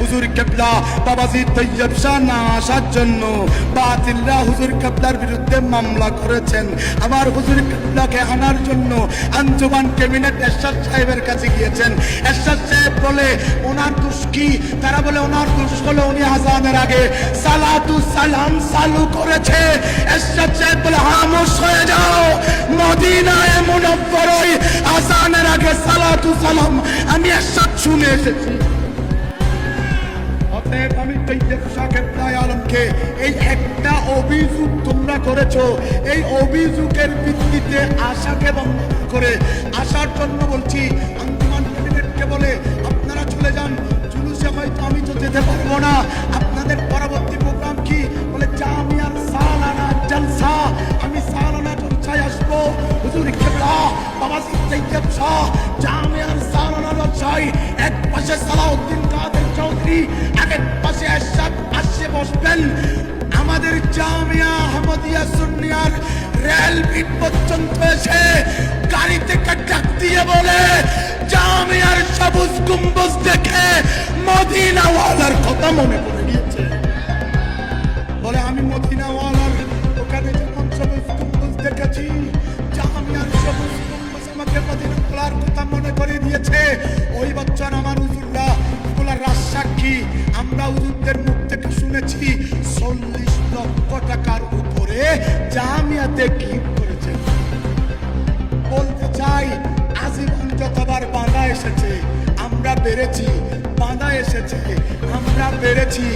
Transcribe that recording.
হুজুর কেবলা বাবাজি তৈয়ব শাহ না আসার জন্য বাতিলরা হুজুর কেবলার বিরুদ্ধে মামলা করেছেন। আবার হুজুর কেবলাকে আনার জন্য আঞ্জুমান ক্যাবিনেট এরশাদ সাহেবের কাছে গিয়েছেন। এরশাদ সাহেব বলে, ওনার দোষ কি? তারা বলে, ওনার দোষ হলো উনি আজানের আগে সালাতু সালাম চালু করেছে। এরশাদ সাহেব বলে হামস হয়ে যাও। মদিনায় মুনব্বরই আজানের আগে সালাতু সালাম। আমি এরশাদ শুনে এসেছি। অতএব আমি তৈয়ব সাহেব রায় আলমকে, এই একটা অভিযোগ তোমরা করেছ। এই অভিযোগের ভিত্তিতে আশাকে বন্ধ করে আসার জন্য বলছি আঞ্জুমান ক্যাবিনেটকে বলে আপনারা চলে যান। জুলুসে হয়তো আমি তো যেতে পারব না। আপনাদের পরবর্তী প্রোগ্রাম কি? বলে জামিয়ার সালানা জলসা আমি সালানা জলসায় আসব। হুজুর কেবলা বাবা তৈয়ব শাহ জামিয়ার সালানা জলসায়, এক পাশে সালাউদ্দিন কাদের চৌধুরী বসবেন। আমাদের জামিয়া আহমদিয়া সুন্নিয়ার রেল বিট পর্যন্ত এসে গাড়ি থেকে ডাক দিয়ে বলে, জামিয়ার সবুজ গুম্বজ দেখে মদিনাওয়ালার কথা মনে বলে, আমি মদিনাওয়ালার ওখানে যেমন সবুজ দেখেছি, জামিয়ার সবুজ আমাকে কথা মনে করে দিয়েছে ওই বছর আমার হুজুররা রাজসাক্ষী। আমরা হুজুরদের মুখ লক্ষ টাকার উপরে জামিয়াতে কি করেছে। বলতে চাই, আজীবন যতবার বাঁধা এসেছে, আমরা বেড়েছি বাঁধা এসেছে, আমরা বেড়েছি